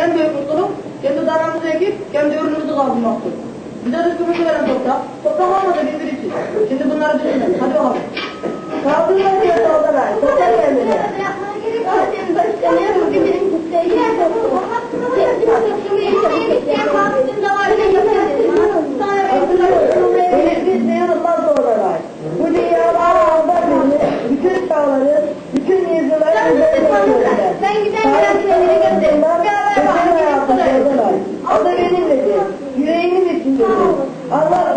en büyük mutluluk kendi daramızı ekip kendi ürünümüzü kazanmaktır. Bize rızkımızı veren toprak, toprak olmadı bir birisi. Şimdi bunları düşünün, hadi bakalım. Kaldırlar diye saldırlar, toprak vermedi. Biz ne yanıtlar doğrular. Bu dünya ağırlar bizi, bütün dağları Kızım konuşsa. Ben gider öğrencileri gönderirim. Beraber bağlı gelip Adı benim dedi. Yüreğimin içinde dedi. Allah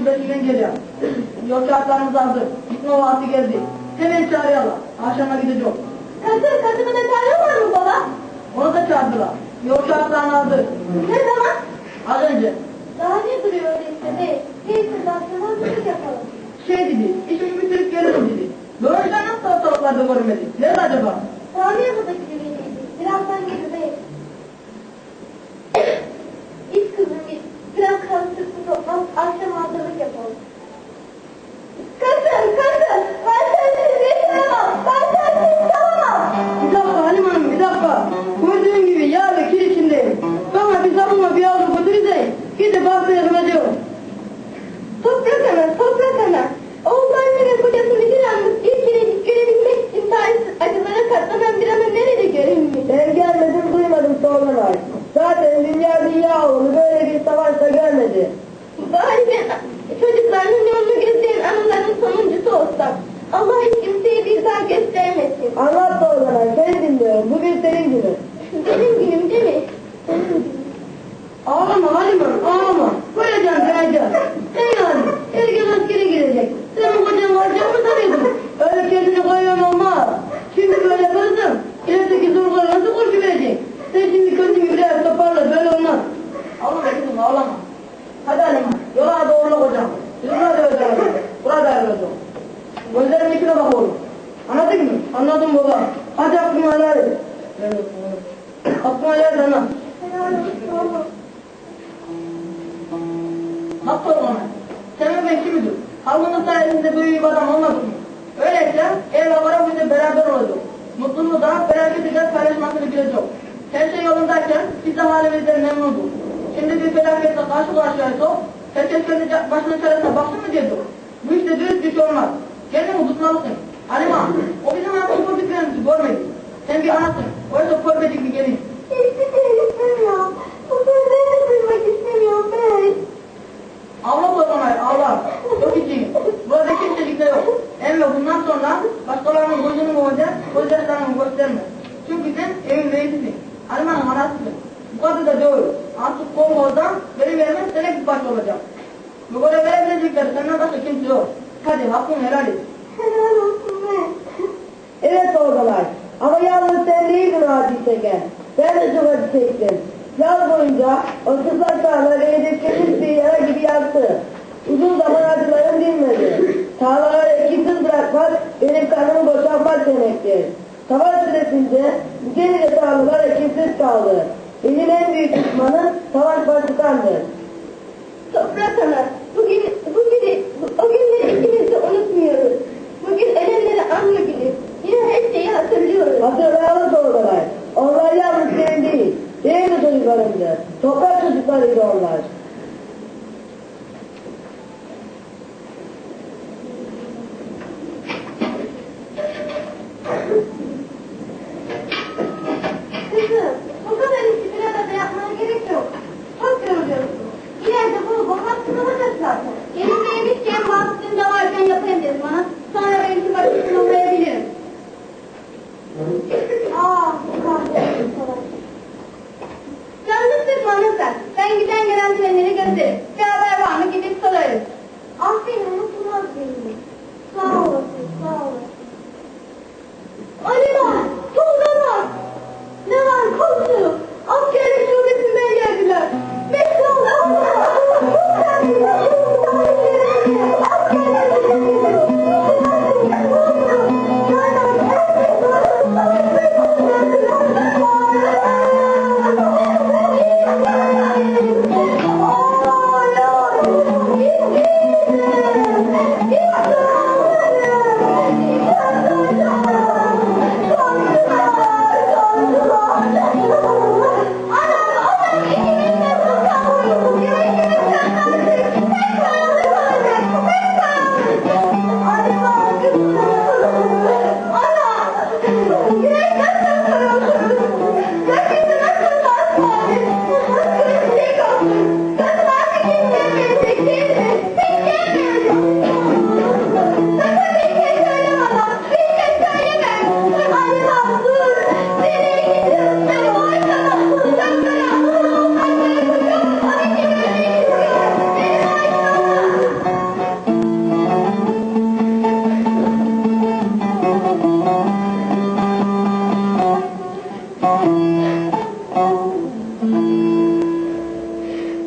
şubesinden geliyor. Yok kağıtlarımız hazır. Gitme vakti geldi. Hemen çağırıyorlar. Akşama gidecek. Kasır kasırda mesai var mı baba? Onu da çağırdılar. Yok kağıtlarını hazır. Ne zaman? Az önce. Daha ne duruyor öyleyse bey? Değilsin baktığına hazırlık şey yapalım. Şey dedi, işimi bitirip gelirim dedi. Böyle nasıl tavuklarda görmedik? Nerede acaba? Tamir odadaki Allah hiç kimseyi bir daha göstermesin. Anlat da o zaman seni dinliyorum. Bugün senin günün. Benim günüm değil mi? Ağlama Halime. Sen ve ben kimidir? Halkının sayesinde büyük bir adam olmadık mı? Öyleyse el avara biz de beraber olacak. Mutluluğu da felaketi de paylaşmasını bilecek. Her şey yolundayken biz de halimizden memnunduk. Şimdi bir felaketle karşı karşıyaysak herkes kendi başının çaresine baksın mı diyorduk. Bu işte dürüst bir şey olmaz. Kendini tutmalısın. Halima, o bizim hayatımızı gördüklerimizi görmedi. Sen bir anasın. Oysa görmedik bir gelin. Yok. Emre bundan sonra başkalarının gözünü boğunca gözyaşlarını gösterme. Çünkü sen evin reisisin. Alimanın anasısın. Bu kadar da değil. Artık Kongo'dan benim yerime senek bir baş olacak. Bu böyle verebilecekleri senden başka kimse yok. Hadi hakkını helal et. Helal olsun ben. Evet oradalar. Ama yalnız sen değildin acı çeken. Ben de çok acı çektim. Yaz boyunca o sıcak tarlaları hedeflemiş bir yara gibi yaktı. Demektir. Savaş süresince bütün ile tarlalar ekiksiz kaldı. Benim en büyük düşmanım savaş başlıkandır. Toprak ana, bugün, bugün, o günleri ikimiz de unutmuyoruz. Bugün ölenleri anma günü. Yine her şeyi hatırlıyoruz. Hatırlayalım sorgular. Onlar yalnız benim değil. Benim de çocuklarımdı. Toprak çocuklarıydı onlar.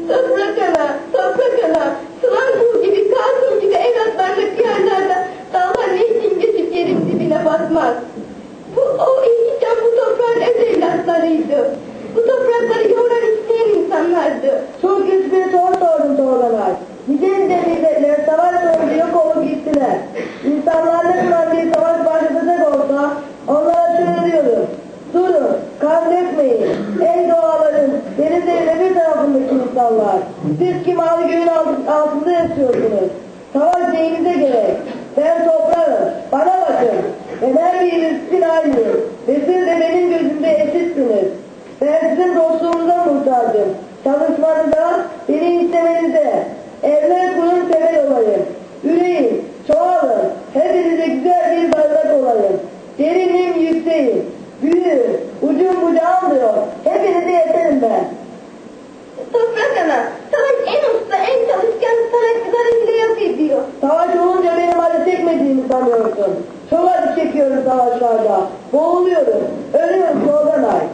Toprak ana, toprak ana. Sular bul gibi, kasım gibi evlatlarla kıyarlarda dağlar nehrin geçip yerin dibine batmaz. Bu o ihtişam bu toprağın öz evlatlarıydı. Bu toprakları yoğuran isteyen insanlardı. Çok güç bir soru sordum sonralar. Nice nice milletler savaş sonucu yok olup gittiler. İnsanlar ne zaman bir savaş Siz ki mavi göğün alt- altında yaşıyorsunuz. Savaş neyinize gerek? Ben toprağım, bana bakın. Ben her biriniz için aynı. Ve siz de benim gözümde eşitsiniz. Ben sizin dostluğunuza muhtacım. Çalışmanıza, beni istemenize. Evler kurun temel olayım. Üreyin, çoğalın. Hepinize güzel bir bardak olayım. Derinim yükseğim. Büyüğüm, ucum bucağım diyor. Hepinize yeterim ben. Toprak ana, savaş en usta, en çalışkan sanatçıların bile yok ediyor. Savaş olunca benim acı çekmediğimi sanıyorsun. Çok acı çekiyorum savaşlarda. Boğuluyorum. Ölüyorum Solganay. Sevgili